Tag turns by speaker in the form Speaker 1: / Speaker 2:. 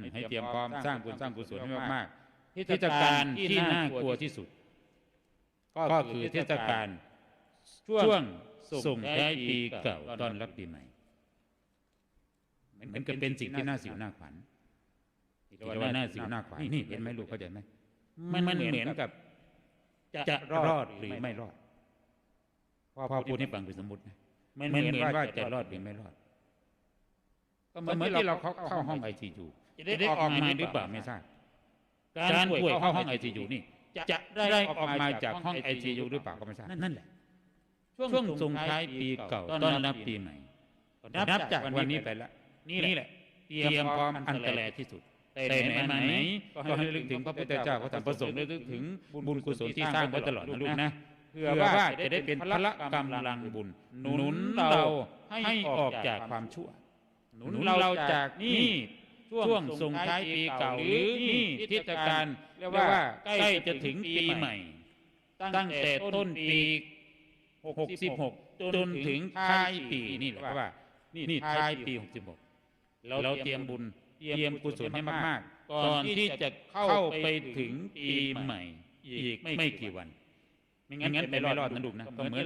Speaker 1: อืมให้เตรียมพร้อมสร้างบุญสร้างกุศลให้มากๆ
Speaker 2: เท
Speaker 1: เทศกาลที่น่ากลัวที่สุด ก็คือเทศกาลช่วงส่งท้ายปีเก่าต้อนรับปีใหม่เหมือนกับเป็นสิ่งที่น่าสิวน่าขวัญที่เรียกว่าน่าสิวน่าขวัญนี่เห็นไหมลูกเข้าใจไหมมันมันเหมือนกับ จะรอดหรือไม่รอดพ่อพูดให้ฟังเป็นสมมตินะมันเหมือนว่าจะรอดหรือไม่รอด ก็เหมือนที่เราเข้าเข้าห้องไอซียูจะได้ออกมาหรือเปล่าไม่ทราบการป่วยเข้าห้องไอซียูนี่ จะได้ออกมาจากห้องไอซียูหรือเปล่าก็ไม่ทราบนั่นแหละ ช่วงส่งท้ายปีเก่าต้อนรับปีใหม่นับจากวันนี้ไปแล้วนี่แหละเตรียมพร้อมอันตรายที่สุดแต่ไหนมาไหนก็ให้ระลึกถึงพระพุทธเจ้าพระธรรมพระสงฆ์ระลึกถึงบุญกุศลที่สร้างไว้ตลอดนะลูกนะเพื่อว่าจะได้เป็นพละกำลังบุญหนุนเราให้ออกจากความชั่ว หนุนเราจากนี่ช่วงส่งท้ายปีเก่าหรือนี่เทศกาลเรียกว่าใกล้จะถึงปีใหม่ ตั้งแต่ต้นปีหกสิบหกจนถึงท้ายปีนี่แหละว่า นี่ท้ายปีหกสิบหกเราเตรียมบุญเตรียมกุศลให้มากๆก่อนที่จะเข้าไปถึงปีใหม่ อีกไม่กี่วัน ไม่งั้นเป็นไม่รอดนะลูกนะก็เหมือน